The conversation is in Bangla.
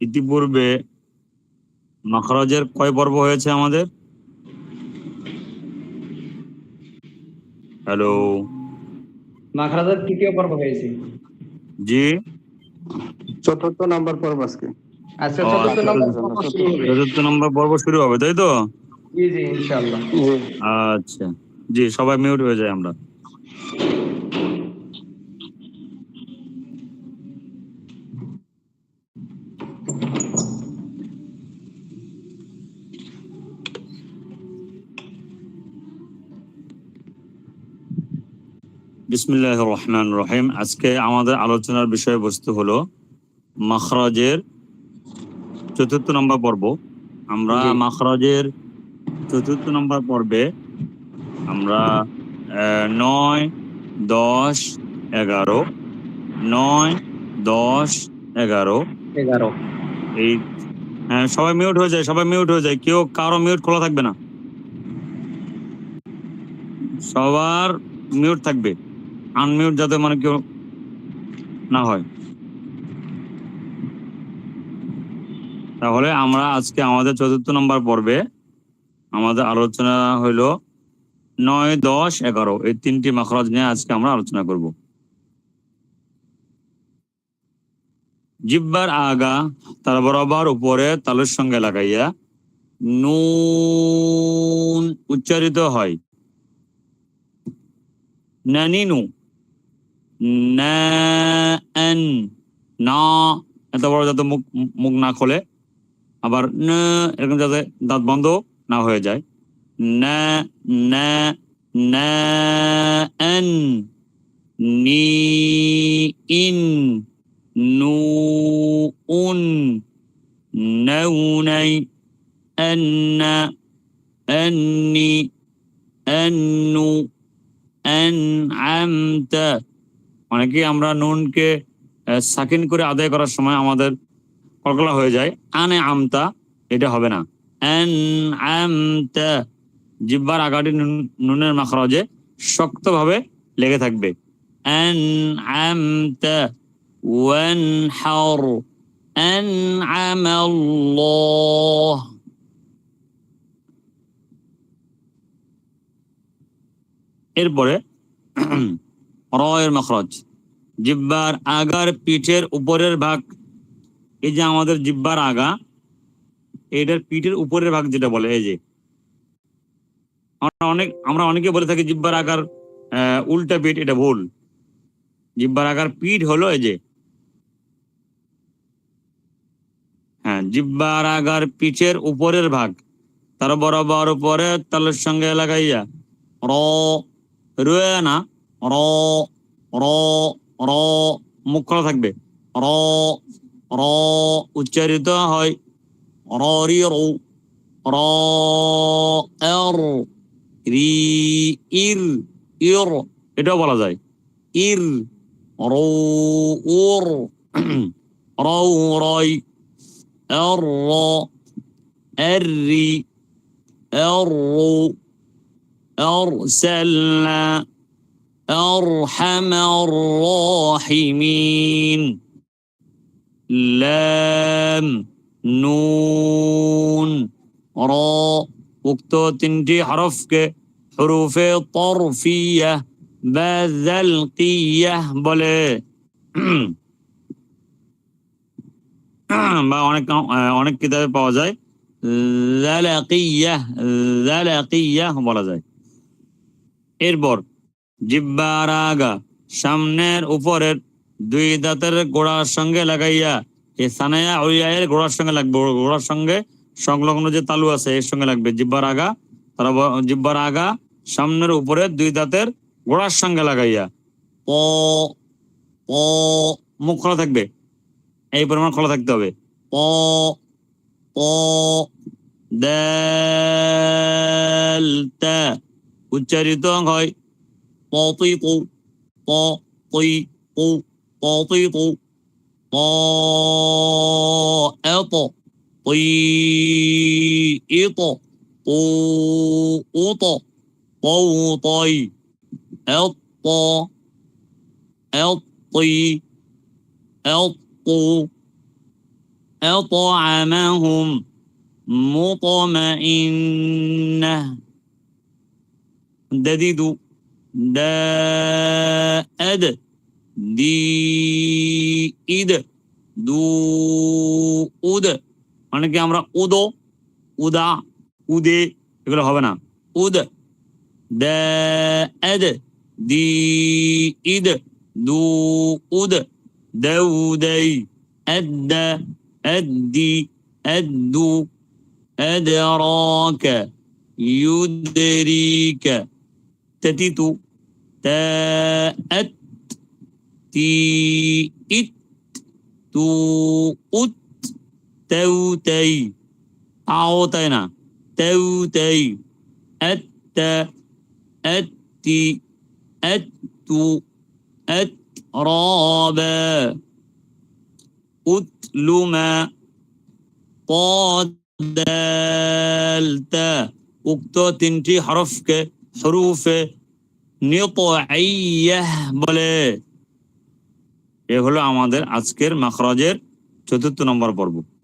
ইতিপূর্বে মাখরাজের কয় পর্ব হয়েছে আমাদের? হ্যালো মাখরাজের তৃতীয় পর্ব হয়েছে। জি। চতুর্থ নাম্বার পর্ব আজকে। আচ্ছা, নম্বর আচ্ছা, পর্ব শুরু হবে। চতুর্থ নম্বর পর্ব শুরু হবে তাই তো? জি জি ইনশাআল্লাহ। আচ্ছা। জি সবাই মিউট হয়ে যায় আমরা। বিসমিল্লাহ রহমান রহিম আজকে আমাদের আলোচনার বিষয়বস্তু হলো মাখরাজের চতুর্থ নম্বর পর্ব। আমরা। মাখরাজের চতুর্থ নম্বর পর্বে আমরা নয় দশ এগারো নয় দশ এগারো। এগারো। এই হ্যাঁ সবাই মিউট হয়ে যায় সবাই মিউট হয়ে যায়। কেউ কারও মিউট খোলা থাকবে না। সবার মিউট থাকবে। আনমিউট যাতে মানে কেউ না হয়। তাহলে আমরা আজকে আমাদের চতুর্থ নম্বর পর্বে আমাদের আলোচনা হইল নয়, দশ, এগারো। এই তিনটি মাখরাজ নিয়ে আজকে আমরা আলোচনা করব। জিব্বার আগা তার বরাবর উপরে তালুর সঙ্গে লাগাইয়া নুন উচ্চারিত হয়। নানিনু না এন না এত বড় যাতে মুখ মুখ না খোলে আবার ন এরকম যাতে দাঁত বন্ধ না হয়ে যায় না না না এন নি ইন নু উন نوني أن أني أنو أنعمت অনেকেই আমরা নুনকে সাকিন করে আদায় করার সময় আমাদের কলকলা হয়ে যায়। আনে আমতা, এটা হবে না। জিব্বার আগাটি নুনের মাখরজে শক্তভাবে লেগে থাকবে। ওয়ান এরপরে রয়ের মখরজ। জিব্বার আগার পিঠের উপরের ভাগ, এই যে আমাদের জিব্বার আগা, এটার পিঠের উপরের ভাগ যেটা বলে, এই যে। আমরা অনেক, আমরা অনেকে বলে থাকি জিব্বার আগার উল্টা পিঠ, এটা ভুল। জিব্বার আগার পিঠ হলো এই যে। হ্যাঁ জিব্বার আগার পিঠের উপরের ভাগ। তার বরাবর উপরে তালের সঙ্গে লাগাইয়া, র রয়ে না র র র মুখ খোলা থাকবে র র উচ্চারিত হয় র রি রো র এর রি ইর ইর এটাও বলা যায় ইর রো ওর রৌ রয় الر الري الرو أرسلنا أرحم الراحمين لام নুন র উক্ত তিনটি হরফকে হরুফে তরফিয়া বা জালকিয়াহ বলে বা অনেক আহ, অনেক কিতাবে পাওয়া যায় জালাকিয়াহ জালাকিয়াহ বলা যায় এরপর জিব্বার আগা। সামনের উপরের দুই দাঁতের গোড়ার সঙ্গে লাগাইয়া এই সানায়া উলিয়ায়ের গোড়ার সঙ্গে লাগবে। গোড়ার সঙ্গে সংলগ্ন যে তালু আছে, এর সঙ্গে লাগবে জিব্বার আগা। তারা জিব্বার আগা, সামনের উপরে দুই দাঁতের গোড়ার সঙ্গে লাগাইয়া। প প, মুখ খোলা থাকবে। এই পরিমাণ খোলা থাকতে হবে। প প, দাল উচ্চারিত হয় طاطيط طاطيط طاطيط طائط طيئط طوط طوطي الط الطي الط أطعمهم مطمئنة. دددوا داد দি ঈদ দু উদ মানে কি আমরা উদো উদা উদে এগুলো হবে না উদ দে দি ঈদ দু উদ দেউদেই এদ এদ্দি এদ্দু أدراك يدريك تتيت تاءت تيئت إت توتي أعطينا توتي أت أتي أت أترابا أتل ما قادلت. وقتو تنتي حرفك حروف বলে। এ হলো আমাদের আজকের মাখরাজের চতুর্থ নম্বর পর্ব।